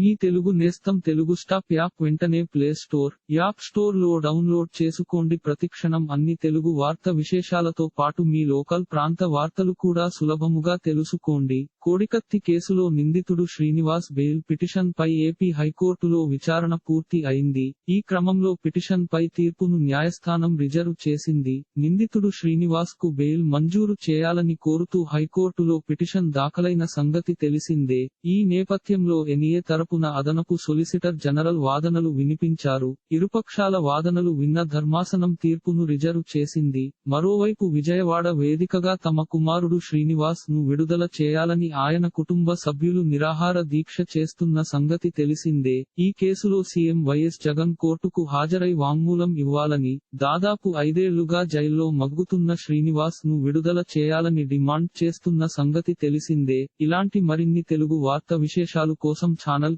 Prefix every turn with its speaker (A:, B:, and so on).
A: మీ తెలుగు నేస్తం Telugu stop app వెంటనే play store app స్టోర్లో డౌన్లోడ్ చేసుకోండి. ప్రతిక్షణం అన్ని తెలుగు వార్త విశేషాలతో పాటు మీ లోకల్ ప్రాంత వార్తలు కూడా సులభముగా తెలుసుకోండి. కోడికత్తి కేసులో నిందితుడు శ్రీనివాస్ బెయిల్ పిటిషన్ పై ఏపీ హైకోర్టులో విచారణ పూర్తి అయింది. ఈ క్రమంలో పిటిషన్ పై తీర్పును న్యాయస్థానం రిజర్వ్ చేసింది. నిందితుడు శ్రీనివాస్కు బెయిల్ మంజూరు చేయాలని కోరుతూ హైకోర్టులో పిటిషన్ దాఖలైన సంగతి తెలిసిందే. ఈ నేపథ్యంలో ఎన్ఏ తరపున అదనపు సొలిసిటర్ జనరల్ వాదనలు వినిపించారు. ఇరుపక్షాల వాదనలు విన్న ధర్మాసనం తీర్పును రిజర్వ్ చేసింది. మరోవైపు విజయవాడ వేదికగా తమ కుమారుడు శ్రీనివాస్ను విడుదల చేయాలని ఆయన కుటుంబ సభ్యులు నిరాహార దీక్ష చేస్తున్న సంగతి తెలిసిందే. ఈ కేసులో సీఎం వైఎస్ జగన్ కోర్టుకు హాజరై వాంగ్మూలం ఇవ్వాలని దాదాపు ఐదేళ్ళుగా జైల్లో మగ్గుతున్న శ్రీనివాస్ను విడుదల చేయాలని డిమాండ్ చేస్తున్న సంగతి తెలిసిందే. ఇలాంటి మరిన్ని తెలుగు వార్త విశేషాలు కోసం ఛానల్